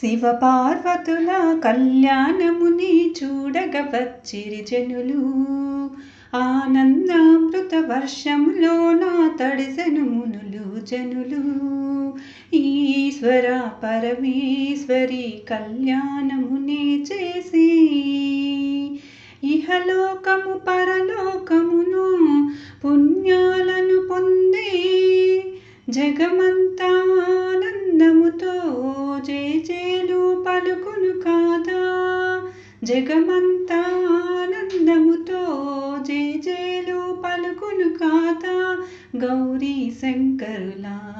శివ పార్వతుల కళ్యాణముని చూడగ వచ్చిరి జనులు. ఆనందామృత నా తడిసెను మునులు జనులు. ఈశ్వర పరమేశ్వరి కళ్యాణమునే చేసి ఇహలోకము పరలోకమును పుణ్యాలను పొందే జగమంత జగమంతా ఆనందముతో జేజేలు పలుకును కాదా గౌరీ శంకరులా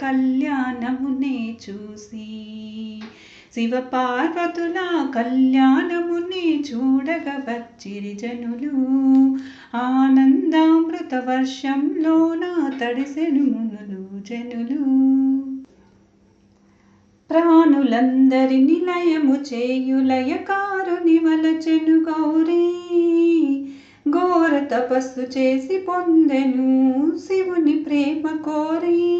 కళ్యాణమునే చూసి. శివ పార్వతుల కళ్యాణముని చూడగ వచ్చిరి జనులు. ఆనందామృత వర్షంలోన తడిసెను మునులు జనులు. ప్రాణులందరి నిలయము చేయులయకారుని వలచెను గౌరీ. ఘోర తపస్సు చేసి పొందెను శివుని ప్రేమ కోరి.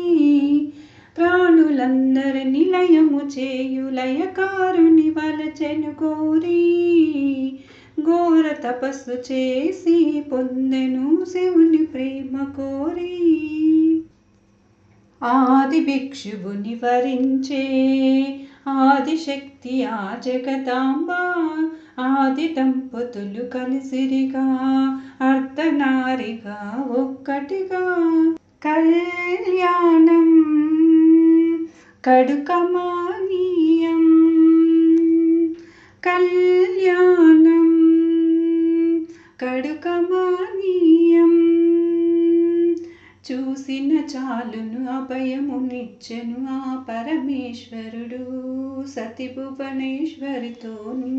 ప్రాణులందరి నిలయము చేయులయకారుని వలచెను గౌరీ. ఘోర తపస్సు చేసి పొందెను శివుని ప్రేమ కోరి. ఆది భిక్షువుని వరించే ఆదిశక్తి ఆ జగదాంబ. ఆది దంపతులు కలిసిరిగా అర్ధనారిగా ఒక్కటిగా. కళ్యాణం కడుకమానీయం. కళ్యాణం కడుకమా చూసిన చాలును అభయమునిచ్చెను ఆ పరమేశ్వరుడు. సతి భువనేశ్వరితోను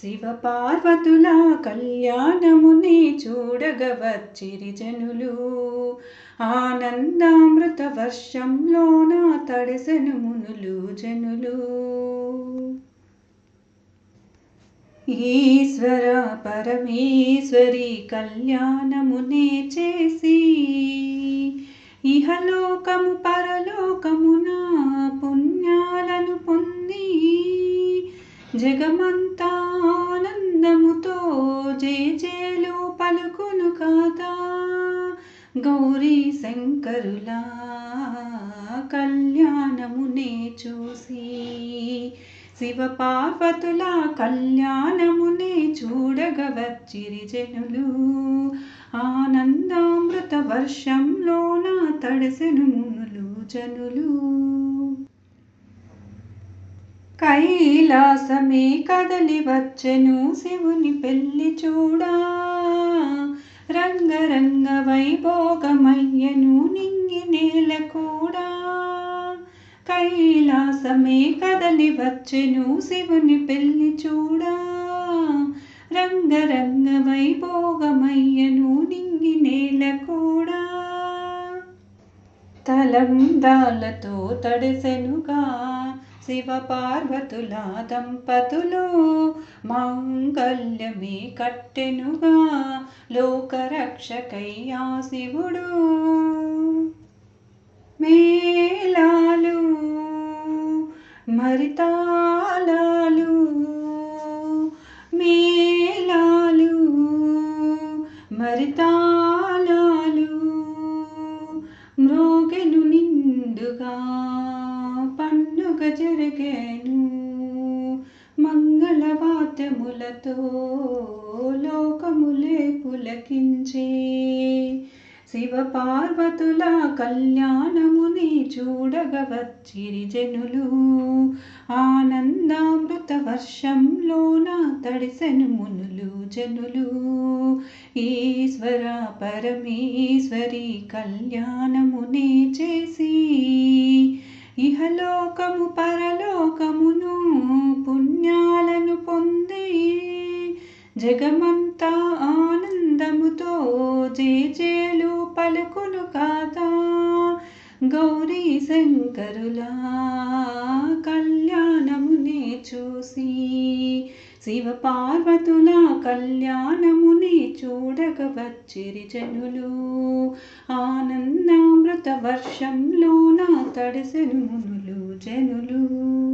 శివ పార్వతుల కళ్యాణముని చూడగ వచ్చిరి జనులు. ఆనందామృత వర్షంలోన తడిసెను మునులు జనులు. ఈశ్వర పరమేశ్వరి కళ్యాణమునే చేసి ఇహలోకము పరలోకమున పుణ్యాలను పొంది జగమంతా ఆనందముతో జేజేలు పలుకును కాదా? గౌరీ శంకరులా కళ్యాణమునే చూసి శివ పార్వతుల కళ్యాణమునే చూడగ జనులు. ఆనందామృత వర్షంలోన తడిసెను మునులు జనులు. కైలాసమే కదలి వచ్చెను శివుని పెళ్ళి చూడా. రంగరంగ వైభోగమయ్యను కైలాసమే కదలి వచ్చెను శివుని పెళ్ళి చూడా. రంగరంగ వైభోగమయ్యను నింగి నేల కూడా. తలందాలతో తడిసెనుగా శివ పార్వతుల దంపతులు మాంగల్యమే కట్టెనుగా లోకరక్షకయ్యా ఆ శివుడు. మే మరితాళాలు మేళాలు మరితాళాలు మ్రోగెను నిండుగా పండుగ జరిగేను. మంగళవాద్యములతో లోకములే పులకించే శివ పార్వతుల కళ్యాణముని చూడగ వచ్చిరి జనులు. ఆనందామృత వర్షంలోన తడిసెను మునులు జనులు. ఈశ్వర పరమేశ్వరి కళ్యాణమునే చేసి ఇహలోకము పరలోకమును పుణ్యాలను పొంది జగమంతా ఆనందముతో జే జే పలుకును కాదా గౌరీ శంకరులా కళ్యాణమునే చూసి శివ పార్వతుల కళ్యాణముని చూడక వచ్చిరి జనులు. ఆనందామృత వర్షంలోన తడిసెను మునులు జనులు.